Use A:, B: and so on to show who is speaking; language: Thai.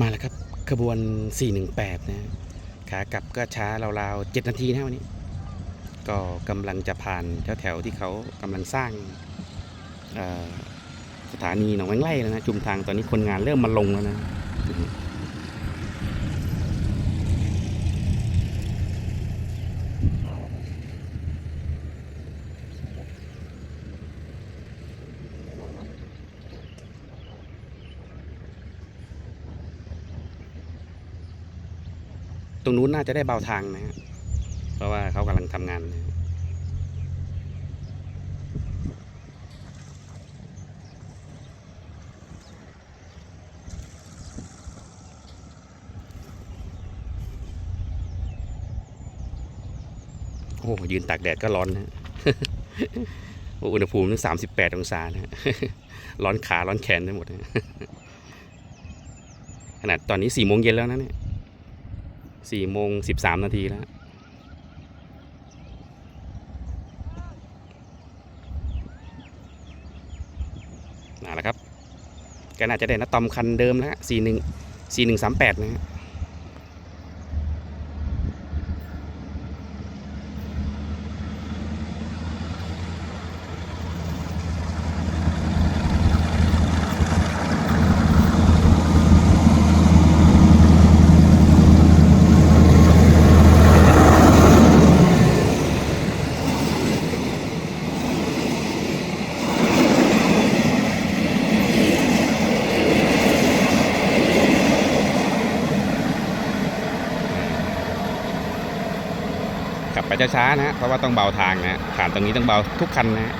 A: มาแล้วครับขบวน 418 นะขากลับก็ช้าราวๆ7นาทีนะวันนี้ ก็กำลังจะผ่านแถวๆที่เขากำลังสร้างสถานีหนองแวงไล่แล้วนะ จุมทางตอนนี้คนงานเริ่มมาลงแล้วนะ ตรงนู้นน่าจะได้เบาทางนะฮะเพราะว่าเขากำลังทำงานนะโอ้ยืนตากแดดก็ร้อนนะโอ้อุณหภูมิถึงสามสิบแปดองศานะร้อนขา ร้อนแขนได้หมดนะขนาดตอนนี้สี่โมงเย็นแล้วนะเนี่ย สี่โมงสิบสามนาทีแล้ว มาแล้วครับก็น่าจะได้นะตอมคันเดิมแล้วสี่หนึ่งสี่หนึ่งสามแปดนะฮะ ขับไปช้าๆนะฮะเพราะว่าต้องเบาทางนะฮะผ่านตรงนี้ต้องเบาทุกคันนะฮะ